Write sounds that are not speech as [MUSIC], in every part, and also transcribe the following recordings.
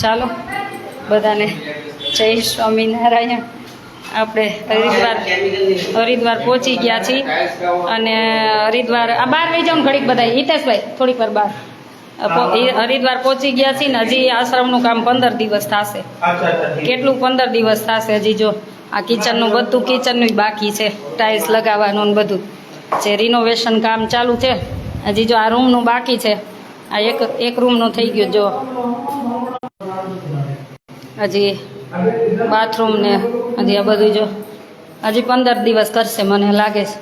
ચાલો બધાને જય સ્વામિનારાયણ. આપણે હરિદ્વાર હરિદ્વાર પહોંચી ગયા છીએ અને હરિદ્વાર આ બહાર વહી જાઉં ઘડીક બધા હિતેશભાઈ થોડીક વાર બહાર. હરિદ્વાર પહોંચી ગયા છીએ ને હજી આશ્રમનું કામ પંદર દિવસ થશે. કેટલું પંદર દિવસ થશે હજી જો? આ કિચનનું બધું કિચનનું બાકી છે ટાઇલ્સ લગાવવાનું ને બધું. જે રિનોવેશન કામ ચાલુ છે હજી જો આ રૂમનું બાકી છે આ એક એક રૂમનું થઈ ગયું જો. હજી બાથરૂમ ને હજી આ બધું જો હજી પંદર દિવસ કરશે મને લાગે છે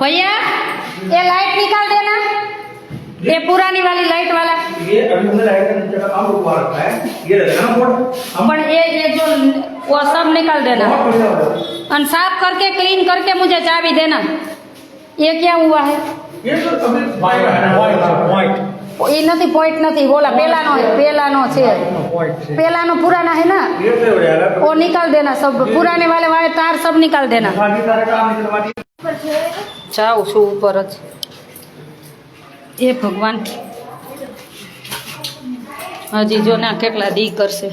भैया ये लाइट निकाल देना ये पुरानी वाली लाइट वाला ये अभी हमने लाइट का नीचे का काम रुकवा रखा है ये रहेगा ना बोर्ड हम पर ये ये जो वो सब निकाल देना बहुत बढ़िया होगा और साफ करके क्लीन करके मुझे चाबी देना ये क्या हुआ है ये तो अभी वाइट है वाइट वाइट ये नहीं पॉइंट नहीं बोला पेलानो है पेलानो છે वाइट से पेलानो पुराना है ना ये से हो जाएगा वो निकाल देना सब पुराने वाले वाले तार सब निकाल देना बाकी सारे काम निकलवा दिए જાઉં છું ઉપર જ એ ભગવાન હજી જો ના કેટલા દી કરશે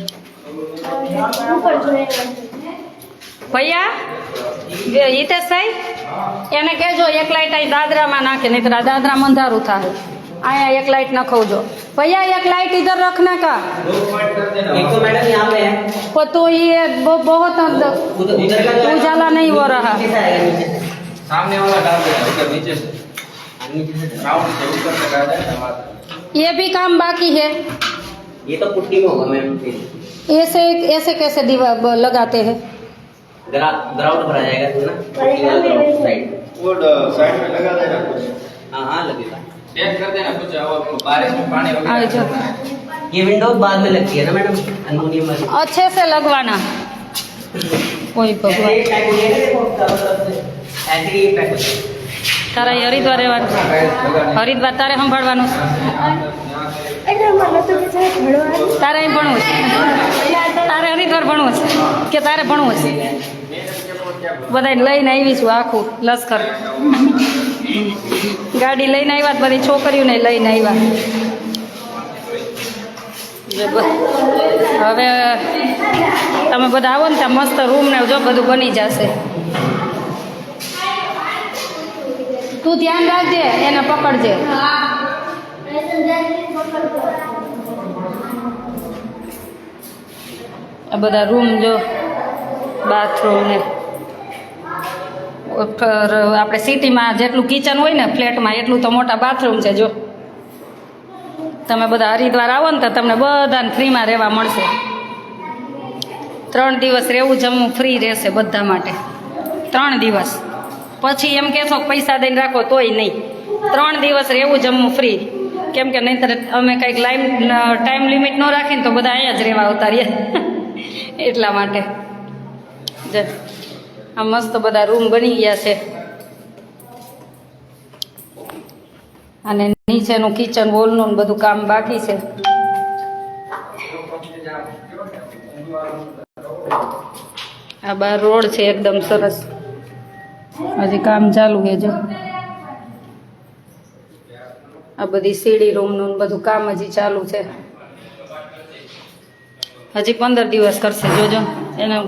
ભૈયા એ હિતેશભાઈ એને કહેજો એક લાઈટ અહીં દાદરામાં નાખે નહીં તો દાદરામાં અંધારું થાય અહીંયા એક લાઈટ નખવજો भैया एक लाइट इधर रखना का एक तो मैडम यहाँ पे है वो तो ये वो बहुत अंदर- उधर उधर का जो है ना, उजाला नहीं हो रहा नीचे से आएगा नीचे से सामने वाला डाल देना ऊपर नीचे से हाँ, नीचे से राउंड से ऊपर तक आ जाए टमाटर ये भी काम बाकी है ये तो पुट्टी में होगा मैम फिर ऐसे ऐसे कैसे दीवार ब- लगाते हैं ग्रा ग्राउंड भरा जाएगा इसमें ना पुट्टी वाला ग्राउंड साइड वो साइड में लगा देना कुछ हाँ हाँ लगेगा चेक कर देना कुछ और बारिश में पानी आ जाओ। वगैरह ये विंडो बाद में लगती है ना मैडम एल्यूमिनियम वाली अच्छे से लगवाना कोई ऐसे भगवान ही पैक हो जाएगा देखो चारों तरफ से ऐसे ही पैक हो जाएगा તારે હરિદ્વાર રહેવાનું હરિદ્વાર તારે સંભાળવાનું છે? તારે અહીં ભણવું છે તારે હરિદ્વાર ભણવું છે? કે તારે ભણવું છે? બધાને લઈને આવી છું આખું લશ્કર. ગાડી લઈને આવ્યા બધી છોકરીઓને લઈને આવ્યા હવે તમે બધા આવો ને ત્યાં મસ્ત રૂમ ને જો બધું બની જશે. તું ધ્યાન રાખજે, એને પકડજે. આ બધા રૂમ જો બાથરૂમ ને. આપણે સિટીમાં જેટલું કિચન હોય ને ફ્લેટમાં એટલું તો મોટા બાથરૂમ છે જો. તમે બધા હરિદ્વાર આવો ને તો તમને બધાને ફ્રીમાં રહેવા મળશે. ત્રણ દિવસ રહેવું, જમવું ફ્રી રહેશે બધા માટે. ત્રણ દિવસ. પછી એમ કહેશો પૈસા દઈને રાખો તોય નહીં. ત્રણ દિવસ રહેવું, જમવું ફ્રી કેમ કે નહીંતર અમે કંઈક લાઈમ ટાઈમ લિમિટ ન રાખીને તો બધા અહીંયા જ રહેવા આવતા રહીએ એટલા માટે. આ મસ્ત બધા રૂમ બની ગયા છે. અને નીચેનું કિચન વોલનું બધું કામ બાકી છે. આ બાર રોડ છે એકદમ સરસ. હજી કામ ચાલુ છે, જો. આ બધી સીડી રૂમનું બધું કામ હજી ચાલુ છે. હજી પંદર દિવસ કરશે. જોજો. એને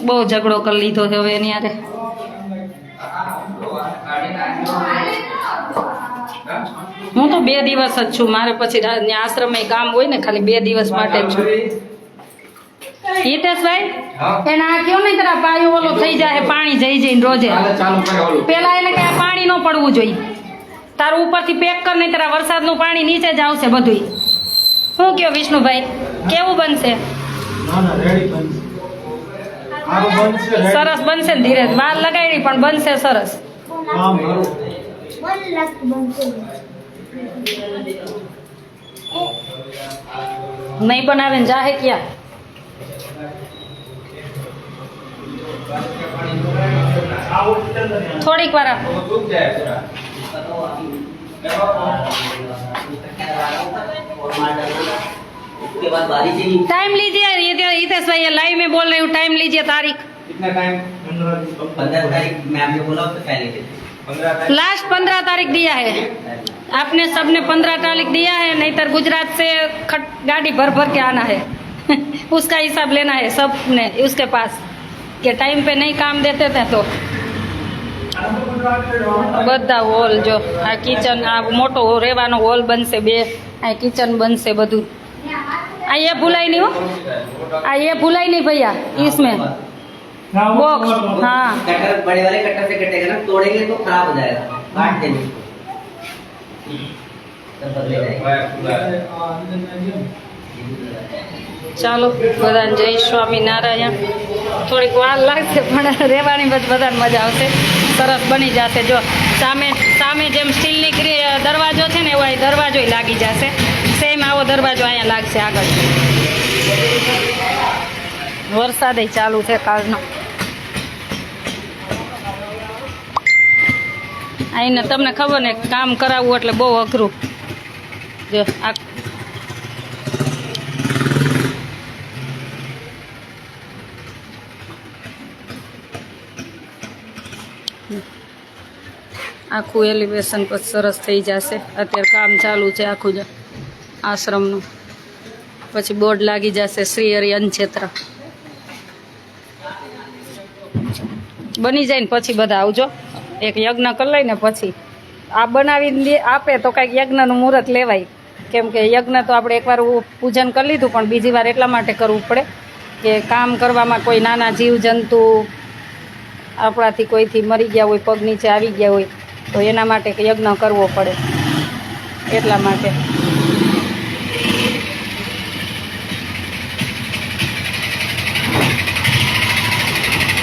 બહુ- ઝઘડો કરી લીધો છે હવે એની આરે હું તો બે દિવસ જ છું. મારે પછી આશ્રમે કામ હોય ને ખાલી બે દિવસ માટે છું. હિતેશભાઈ. એને આ કયો નહીં તારા પાયો ઓલો થઈ જાય પાણી જઈ જઈને રોજે. પેલા એને કે પાણી ન પડવું જોઈએ. તારું ઉપરથી પેક કર નહીં તારા વરસાદનું પાણી નીચે જ આવશે બધુંય. શું કયો વિષ્ણુભાઈ? કેવું બનશે. સરસ બનશે ને ધીરે વાર લગાડી પણ બનશે સરસ. નહીં બનાવે ને જાહે ક્યાં? થોડીક વાર આપ. उसके बाद बारिश ही टाइम लीजिए ये तो भाई ये लाइव में बोल रही हूँ टाइम लीजिए तारीख। कितना टाइम पंद्रह तारीख मैं आपने बोला उससे पहले थे पंद्रह लास्ट पंद्रह तारीख दिया है। आपने सबने पंद्रह तारीख दिया है नहीं तो गुजरात से खट गाड़ी भर भर के आना है। [LAUGHS] उसका हिसाब लेना है सबने उसके पास। कि टाइम पे नहीं काम देते थे तो। બધા હોલ જો આ કિચન આ મોટો રહેવાનો હોલ બનશે બે આ કિચન બનશે બધું આ એ ભૂલાય નહીં હો આ એ ભૂલાય નહીં ભૈયા इसमें बॉक्स हाँ कटर बड़े वाले कटर से कटेगा ना तोड़ेंगे तो खराब हो जाएगा काट देंगे इसको। तब बदले जाएगा ચાલો બધાને જય સ્વામિનારાયણ થોડીક વાર લાગશે પણ રહેવાની બધ બધાને મજા આવશે સરસ બની જશે. જો સામે સામે જેમ સ્ટીલની દરવાજો છે ને, એવો અહીં દરવાજો લાગી જશે. સેમ આવો દરવાજો અહીંયા લાગશે આગળ. વરસાદ ચાલુ છે કાલનો. અહીંને તમને ખબર ને, કામ કરાવવું એટલે બહુ અઘરું. જો આ આખું એલિવેશન પર સરસ થઈ જશે. અત્યારે કામ ચાલુ છે આખું જ આશ્રમનું. પછી બોર્ડ લાગી જશે શ્રી હરિ અન્નક્ષેત્ર બની જાય ને પછી બધા આવજો. એક યજ્ઞ કરી લઈને પછી. આ બનાવીને આપે તો કાંઈક યજ્ઞનું મુહૂર્ત લેવાય. કેમ કે યજ્ઞ તો આપણે એકવાર પૂજન કરી લીધું, પણ બીજી વાર એટલા માટે કરવું પડે કે કામ કરવામાં કોઈ નાના જીવજંતુ આપણાથી કોઈથી મરી ગયા હોય, પગ નીચે આવી ગયા હોય તો એના માટે યજ્ઞ કરવો પડે. એટલા માટે.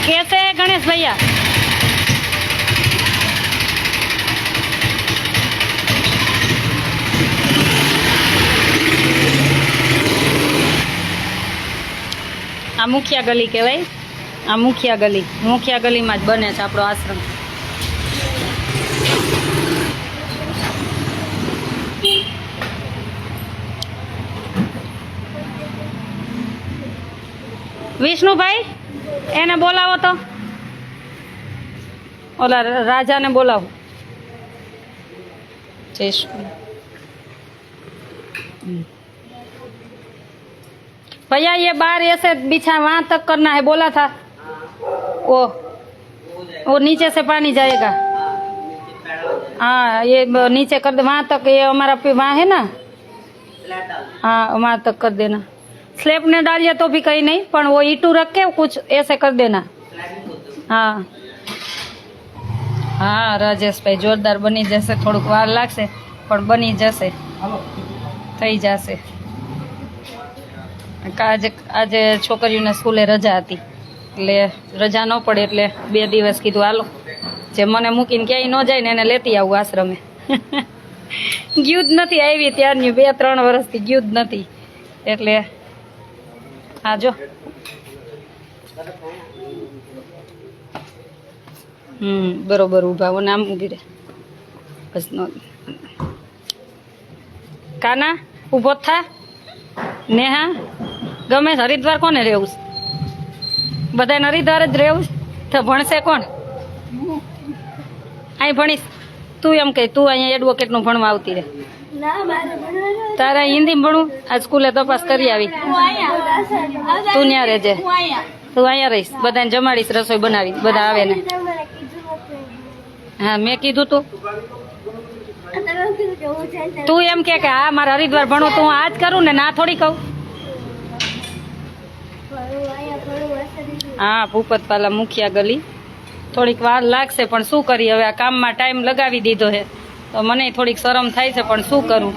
કે છે ગણેશ ભૈયા? આ મુખિયા ગલી કહેવાય. આ મુખિયા ગલી. મુખિયા ગલીમાં જ બને છે આપણો આશ્રમ. વિષ્ણુભાઈ એને બોલાવો તો ઓલા રાજાને બોલાવો જય શ્રી हम्म। भैया ये बाहर ऐसे बिछा वहां तक करना है बोला था वो वो नीचे से पानी जाएगा हाँ ये ब- नीचे कर दे वहां तक ये हमारा पे वहाँ है ना हाँ वहां तक कर देना स्लेब ने डालिए तो भी कहीं नहीं पर वो ईटू रख के कुछ ऐसे कर देना હા હા રાજેશભાઈ જોરદાર બની જશે થોડુંક વાર લાગશે પણ બની જશે થઈ જશે કા- આજે આજે છોકરીઓને સ્કૂલે રજા હતી એટલે રજા ન પડે એટલે બે દિવસ કીધું હાલો જે મને મૂકીને ક્યાંય ન જાય ને એને લેતી આવું આશ્રમે [LAUGHS] ગયું જ નથી આવી ત્યારની બે ત્રણ વર્ષથી ગયું જ નથી એટલે હા, જો. હમ, બરોબર ઊભા હો, નામ ઊભી રહે બસ નો. કાના, ઊભો થા. નેહા, ગમે હરિદ્વાર કોને રહેવું બધાને હરિદ્વાર જ રહેવું તો ભણશે કોણ? અહીં ભણીશ. તું એમ કે તું અહીંયા એડવોકેટનું ભણવા આવતી રહે. ભણવાનું તારા હિન્દી ભણવું? આ સ્કૂલે તપાસ કરી આવી. તું ન્યા રહેજે. તું અહીંયા રહીશ. બધાને જમાડીશ રસોઈ બનાવી બધા આવે ને. હા મેં કીધું તું. તું એમ કે હા મારે હરિદ્વાર ભણો તો હું આ જ કરું ને ના થોડી કહું. હા ભૂપત ભણું ભૂપતપાલા મુખિયા ગલી. થોડીક વાર લાગશે, પણ શું કરી હવે આ કામમાં ટાઈમ લગાવી દીધો છે. તો મને થોડીક શરમ થાય છે, પણ શું કરું?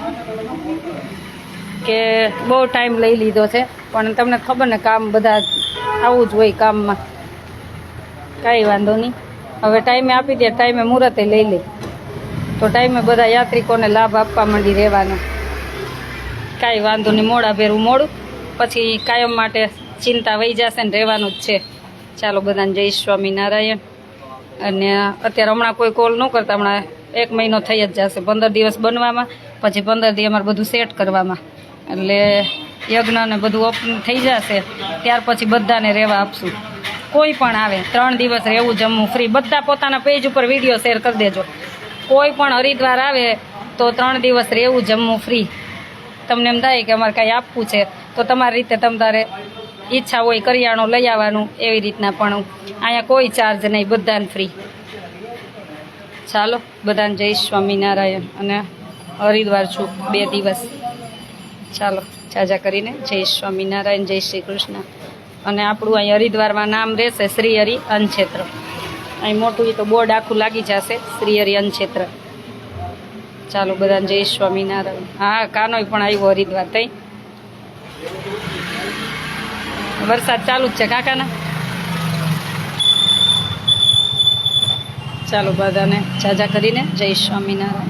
કે બહુ ટાઈમ લઈ લીધો છે. પણ તમને ખબર ને, કામ બધા આવું જ હોય કામમાં. કાંઈ વાંધો નહીં. હવે ટાઈમે આપી દે ટાઈમે મુહૂર્તે લઈ લે. તો ટાઈમે બધા યાત્રિકોને લાભ આપવા માંડી રહેવાનો. કાંઈ વાંધો નહીં, મોડા ભેરું મોડું. પછી કાયમ માટે ચિંતા વહી જશે ને રહેવાનું જ છે. ચાલો બધાને જય સ્વામિનારાયણ. અને અત્યારે હમણાં કોઈ કોલ ન કરતા, હમણાં એક મહિનો થઈ જ જશે. પંદર દિવસ બનવામાં, પછી પંદર દિવસ અમારે બધું સેટ કરવામાં. એટલે યજ્ઞને બધું ઓપન થઈ જશે, ત્યાર પછી બધાને રહેવા આપશું. કોઈ પણ આવે, ત્રણ દિવસ રહેવું, જમવું ફ્રી બધા પોતાના પેજ ઉપર વીડિયો શેર કરી દેજો. કોઈ પણ હરિદ્વાર આવે, તો ત્રણ દિવસ રહેવું, જમવું ફ્રી તમને એમ થાય કે અમારે કાંઈ આપવું છે, તો તમારી રીતે તમારે ઈચ્છા હોય કરિયાણું લઈ આવવાનું, એવી રીતના પણ અહીંયા કોઈ ચાર્જ નહીં, બધાને ફ્રી ચાલો, બધાને જય સ્વામિનારાયણ અને હરિદ્વાર છું, બે દિવસ. ચાલો, જાજા કરીને જય સ્વામિનારાયણ, જય શ્રી કૃષ્ણ. અને આપણું અહીં હરિદ્વારમાં નામ રહેશે શ્રી હરિ અન્નક્ષેત્ર. અહીં મોટું એ તો બોર્ડ આખું લાગી જશે શ્રી હરિ અન્નક્ષેત્ર. ચાલો, બધાને જય સ્વામિનારાયણ. હા, કાનોય પણ આવ્યો હરિદ્વાર તઈ. વરસાદ ચાલુ જ છે કાકાના. ચાલો બધાને જાજા કરીને જય સ્વામિનારાયણ.